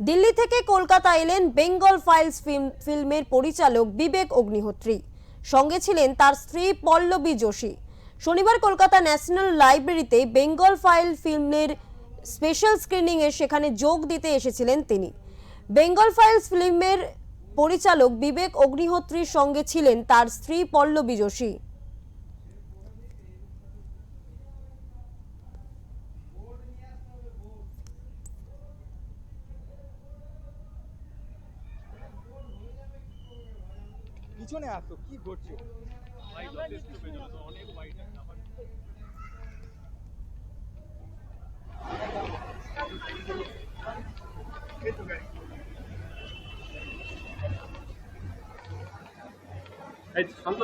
দিল্লি থেকে কলকাতা এলেন Bengal files film, ফিল্মের পরিচালক বিবেক অগ্নিহোত্রী। সঙ্গে ছিলেন তার স্ত্রী পল্লবী যোশী। শনিবার কলকাতা ন্যাশনাল লাইব্রেরিতে বেঙ্গল ফাইল ফিল্মের স্পেশাল স্ক্রিনিংয়ে সেখানে যোগ দিতে এসেছিলেন তিনি। বেঙ্গল ফাইলস ফিল্মের পরিচালক বিবেক অগ্নিহোত্রীর সঙ্গে ছিলেন তার স্ত্রী পল্লবী যোশী। পিছনে আসো কি ঘটছে? শান্ত